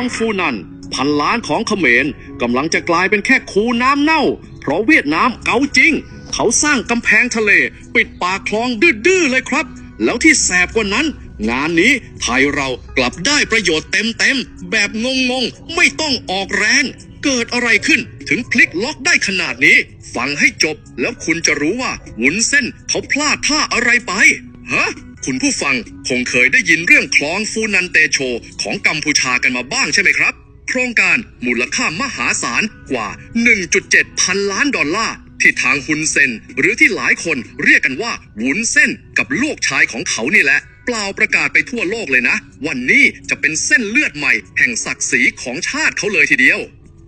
องฟูนัน พันล้านของเขมรกำลังจะกลายเป็นแค่คูน้ำเน่า เพราะเวียดนามเกาจริง เขาสร้างกำแพงทะเล ปิดปากคลองดื้อๆเลยครับ แล้วที่แสบกว่านั้น งานนี้ไทยเรากลับได้ประโยชน์เต็มๆ แบบงงๆ ไม่ต้องออกแรง เกิดอะไรขึ้นถึงพลิกล็อกได้ขนาดนี้ ฟังให้จบแล้วคุณจะรู้ว่าวุ้นเส้นเขาพลาดท่าอะไรไปฮะ คุณผู้ฟังคงเคยได้ยินเรื่องคลองฟูนันเตโช ของกัมพูชากันมาบ้างใช่ไหมครับ โครงการมูลค่ามหาศาลกว่า 1.7 พันล้านดอลลาร์ ที่ทางฮุนเซน หรือที่หลายคนเรียกกันว่าวุ้นเส้นกับลูกชายของเขานี่แหละเปล่าประกาศไปทั่วโลกเลยนะ วันนี้จะเป็นเส้นเลือดใหม่แห่งศักดิ์ศรีของชาติเขาเลยทีเดียว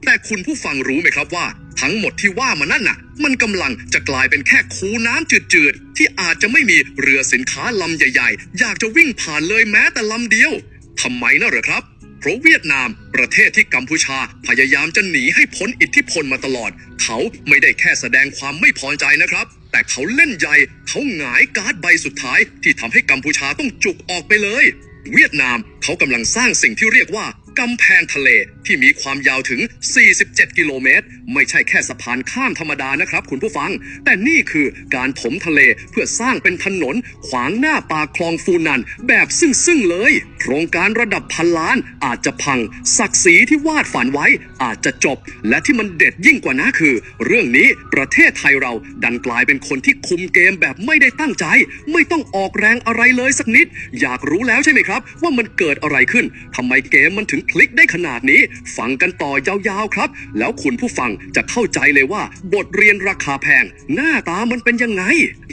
แต่คุณผู้ฟังรู้ไหมครับว่า ทั้งหมดที่ว่ามานั่นน่ะ มันกำลังจะกลายเป็นแค่คูน้ำจืดๆ ที่อาจจะไม่มีเรือสินค้าลำใหญ่ๆ อยากจะวิ่งผ่านเลยแม้แต่ลำเดียวทำไมนะเหรอครับเพราะเวียดนาม ประเทศที่กัมพูชาพยายามจะหนีให้พ้นอิทธิพลมาตลอด เขาไม่ได้แค่แสดงความไม่พอใจนะครับ แต่เขาเล่นใหญ่เขาหงายการ์ดใบสุดท้าย ที่ทำให้กัมพูชาต้องจุกออกไปเลย เวียดนามเขากำลังสร้างสิ่งที่เรียกว่า กำแพงทะเลที่มีความยาวถึง 47 กิโลเมตร ไม่ใช่แค่สะพานข้ามธรรมดานะครับ คุณผู้ฟัง แต่นี่คือการถมทะเลเพื่อสร้างเป็นถนน ขวางหน้าปากคลองฟูนัน แบบซึ่งๆเลย โครงการระดับพันล้านอาจจะพัง ศักดิ์ศรีที่วาดฝันไว้อาจจะจบ และที่มันเด็ดยิ่งกว่านั้นคือ เรื่องนี้ประเทศไทยเราดันกลายเป็นคนที่คุมเกมแบบไม่ได้ตั้งใจ ไม่ต้องออกแรงอะไรเลยสักนิด อยากรู้แล้วใช่ไหมครับ ว่ามันเกิดอะไรขึ้นทำไมเกมมันถึงคลิกได้ขนาดนี้ ฟังกันต่อยาวๆครับ แล้วคุณผู้ฟังจะเข้าใจเลยว่า บทเรียนราคาแพง หน้าตามันเป็นยังไง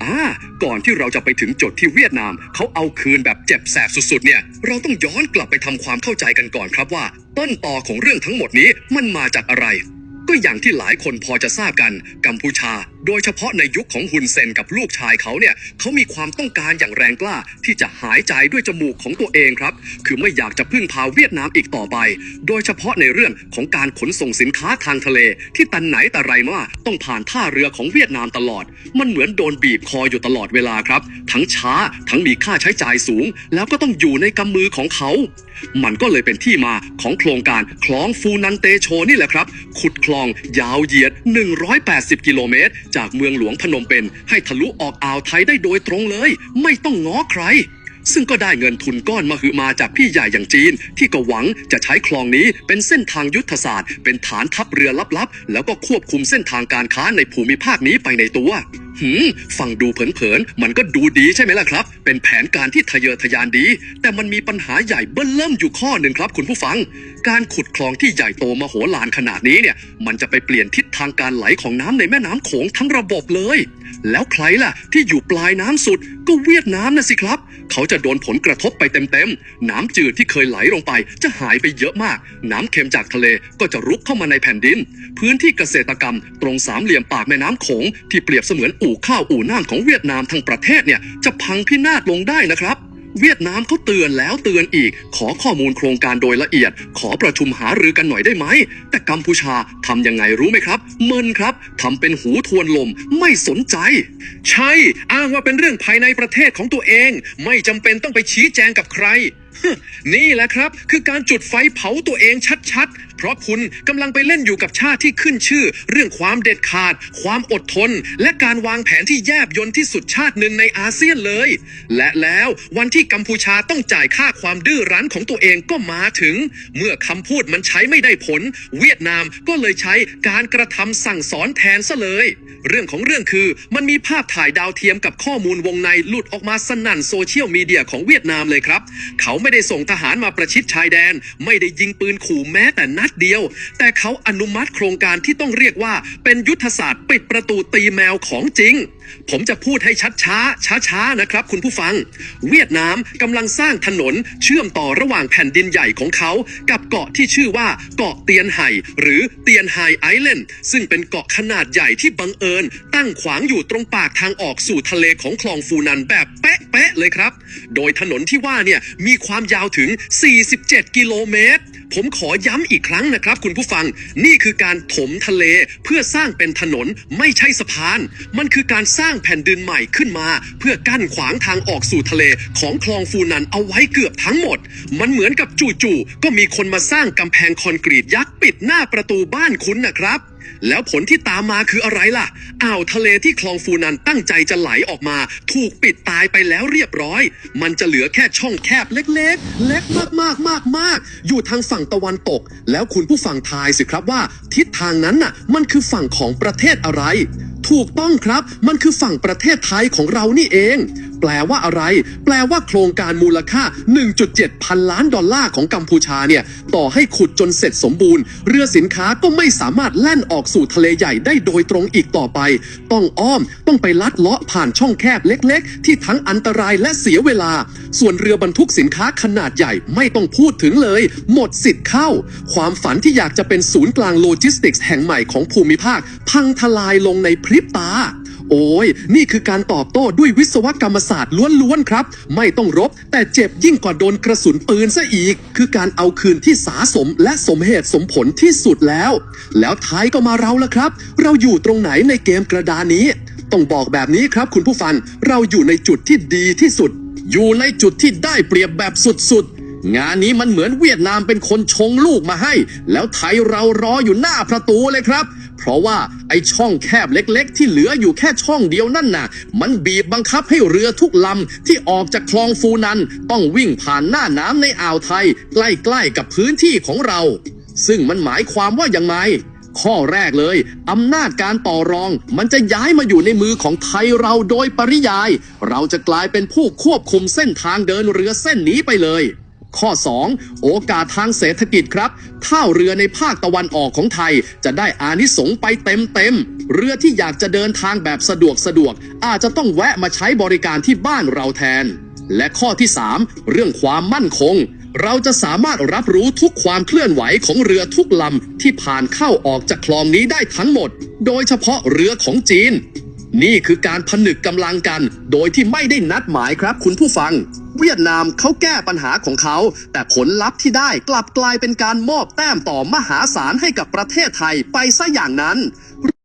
อ่าก่อนที่เราจะไปถึงจุดที่เวียดนามเขาเอาคืนแบบเจ็บแสบสุดๆเนี่ยเราต้องย้อนกลับไปทำความเข้าใจกันก่อนครับว่า ต้นต่อของเรื่องทั้งหมดนี้มันมาจากอะไร ก็อย่างที่หลายคนพอจะทราบกัน กัมพูชา โดยเฉพาะในยุคของฮุนเซนกับลูกชายเขาเนี่ยเขามีความต้องการอย่างแรงกล้า ที่จะหายใจด้วยจมูกของตัวเองครับ คือไม่อยากจะพึ่งพาเวียดนามอีกต่อไป โดยเฉพาะในเรื่องของการขนส่งสินค้าทางทะเล ที่ตันไหนแต่ไรมาต้องผ่านท่าเรือของเวียดนามตลอด มันเหมือนโดนบีบคออยู่ตลอดเวลาครับ ทั้งช้าทั้งมีค่าใช้จ่ายสูง แล้วก็ต้องอยู่ในกำมือของเขา มันก็เลยเป็นที่มาของโครงการคลองฟูนันเตโชนี่แหละครับ ขุดคลองยาวเหยียด 180 กิโลเมตร จากเมืองหลวงพนมเปญให้ทะลุออกอ่าวไทยได้โดยตรงเลย ไม่ต้องง้อใครซึ่งก็ได้เงินทุนก้อนมาหืมาจากพี่ใหญ่อย่างจีน ที่ก็หวังจะใช้คลองนี้เป็นเส้นทางยุทธศาสตร์ เป็นฐานทัพเรือลับๆ แล้วก็ควบคุมเส้นทางการค้าในภูมิภาคนี้ไปในตัว หืมฟังดูเผินๆ มันก็ดูดีใช่ไหมล่ะครับ เป็นแผนการที่ทะเยอทะยานดี แต่มันมีปัญหาใหญ่เบิ้ลเริ่มอยู่ข้อหนึ่งครับคุณผู้ฟัง การขุดคลองที่ใหญ่โตมโหฬารขนาดนี้เนี่ย มันจะไปเปลี่ยนทิศทางการไหลของน้ำในแม่น้ำโขงทั้งระบบเลย แล้วใครล่ะ ที่อยู่ปลายน้ำสุดก็เวียดนามนะสิครับ เขาจะโดนผลกระทบไปเต็มๆ น้ำจืดที่เคยไหลลงไป จะหายไปเยอะมาก น้ำเค็มจากทะเลก็จะรุกเข้ามาในแผ่นดิน พื้นที่เกษตรกรรมตรงสามเหลี่ยมปากแม่น้ำโขงที่เปรียบเสมือนอู่ข้าวอู่น้ำของเวียดนามทั้งประเทศเนี่ยจะพังพินาศลงได้นะครับ เวียดนามเขาเตือนแล้วเตือนอีก ขอข้อมูลโครงการโดยละเอียด ขอประชุมหารือกันหน่อยได้ไหม แต่กัมพูชาทำยังไงรู้ไหมครับเมินครับทำเป็นหูทวนลมไม่สนใจ ใช่ อ้างว่าเป็นเรื่องภายในประเทศของตัวเอง ไม่จำเป็นต้องไปชี้แจงกับใคร นี่แหละครับ คือการจุดไฟเผาตัวเองชัดๆ เพราะคุณกำลังไปเล่นอยู่กับชาติที่ขึ้นชื่อ เรื่องความเด็ดขาด ความอดทน และการวางแผนที่แยบยนที่สุดชาติหนึ่งในอาเซียนเลย และแล้ววันที่กัมพูชาต้องจ่ายค่าความดื้อรั้นของตัวเองก็มาถึง เมื่อคำพูดมันใช้ไม่ได้ผล เวียดนามก็เลยใช้การกระทำสั่งสอนแทนซะเลย เรื่องของเรื่องคือมันมีภาพถ่ายดาวเทียมกับข้อมูลวงในหลุดออกมาสนั่นโซเชียลมีเดียของเวียดนามเลยครับ เขาไม่ได้ส่งทหารมาประชิดชายแดน ไม่ได้ยิงปืนขู่แม้แต่นัดเดียว แต่เขาอนุมัติโครงการที่ต้องเรียกว่า เป็นยุทธศาสตร์ปิดประตูตีแมวของจริง ผมจะพูดให้ชัดช้าช้าช้าๆนะครับ คุณผู้ฟัง เวียดนามกำลังสร้างถนนเชื่อมต่อระหว่างแผ่นดินใหญ่ของเขา กับเกาะที่ชื่อว่าเกาะเตียนไห่หรือเตียนไฮไอแลนด์ซึ่งเป็นเกาะขนาดใหญ่ที่บังเอิญ ตั้งขวางอยู่ตรงปากทางออกสู่ทะเลของคลองฟูนันแบบเป๊ะ ๆเลยครับ โดยถนนที่ว่าเนี่ยมีความยาวถึง 47 กิโลเมตร ผมขอย้ำอีกครั้งนะครับ คุณผู้ฟัง นี่คือการถมทะเลเพื่อสร้างเป็นถนนไม่ใช่สะพาน มันคือการสร้างแผ่นดินใหม่ขึ้นมา เพื่อกั้นขวางทางออกสู่ทะเลของคลองฟูนันเอาไว้เกือบทั้งหมด มันเหมือนกับจู่ๆก็มีคนมาสร้างกำแพงคอนกรีตยักษ์ปิดหน้าประตูบ้านคุณนะครับ แล้วผลที่ตามมาคืออะไรล่ะ อ่าวทะเลที่คลองฟูนันตั้งใจจะไหลออกมา ถูกปิดตายไปแล้วเรียบร้อย มันจะเหลือแค่ช่องแคบเล็กๆ เล็กมากๆมากๆอยู่ทางฝั่งตะวันตก แล้วคุณผู้ฟังทายสิครับว่า ทิศทางนั้นน่ะ มันคือฝั่งของประเทศอะไร ถูกต้องครับ มันคือฝั่งประเทศไทยของเรานี่เอง แปลว่าอะไร แปลว่าโครงการมูลค่า 1.7 พันล้านดอลลาร์ของกัมพูชาเนี่ย ต่อให้ขุดจนเสร็จสมบูรณ์ เรือสินค้าก็ไม่สามารถแล่นออกสู่ทะเลใหญ่ได้โดยตรงอีกต่อไป ต้องอ้อมต้องไปลัดเลาะผ่านช่องแคบเล็ก ๆ ที่ทั้งอันตรายและเสียเวลา ส่วนเรือบรรทุกสินค้าขนาดใหญ่ไม่ต้องพูดถึงเลย หมดสิทธิ์เข้า ความฝันที่อยากจะเป็นศูนย์กลางโลจิสติกส์แห่งใหม่ของภูมิภาค พังทลายลงในพริบตา โอ้ย นี่คือการตอบโต้ด้วยวิศวกรรมศาสตร์ล้วนๆครับ ไม่ต้องรบ แต่เจ็บยิ่งกว่าโดนกระสุนปืนซะอีก คือการเอาคืนที่สาสมและสมเหตุสมผลที่สุดแล้ว แล้วท้ายก็มาเราละครับ เราอยู่ตรงไหนในเกมกระดานนี้ ต้องบอกแบบนี้ครับคุณผู้ฟัง เราอยู่ในจุดที่ดีที่สุด อยู่ในจุดที่ได้เปรียบแบบสุดๆ งานนี้มันเหมือนเวียดนามเป็นคนชงลูกมาให้ แล้วไทยเรารออยู่หน้าประตูเลยครับ เพราะว่าไอช่องแคบเล็กๆ ที่เหลืออยู่แค่ช่องเดียวนั่นน่ะ มันบีบบังคับให้เรือทุกลำที่ออกจากคลองฟูนัน ต้องวิ่งผ่านหน้าน้ำในอ่าวไทย ใกล้ๆกับพื้นที่ของเรา ซึ่งมันหมายความว่าอย่างไรข้อแรกเลย อำนาจการต่อรองมันจะย้ายมาอยู่ในมือของไทยเราโดยปริยาย เราจะกลายเป็นผู้ควบคุมเส้นทางเดินเรือเส้นนี้ไปเลย ข้อ 2 โอกาสทางเศรษฐกิจครับท่าเรือในภาคตะวันออกของไทย จะได้อานิสงไปเต็มเต็มเรือที่อยากจะเดินทางแบบสะดวกสะดวก อาจจะต้องแวะมาใช้บริการที่บ้านเราแทน และข้อที่ 3 เรื่องความมั่นคงเราจะสามารถรับรู้ทุกความเคลื่อนไหวของเรือทุกลำที่ผ่านเข้าออกจากคลองนี้ได้ทั้งหมด โดยเฉพาะเรือของจีน นี่คือการผนึกกำลังกัน โดยที่ไม่ได้นัดหมายครับคุณผู้ฟัง เวียดนามเขาแก้ปัญหาของเขา แต่ผลลัพธ์ที่ได้กลับกลายเป็นการมอบแต้มต่อมหาศาลให้กับประเทศไทยไปซะอย่างนั้น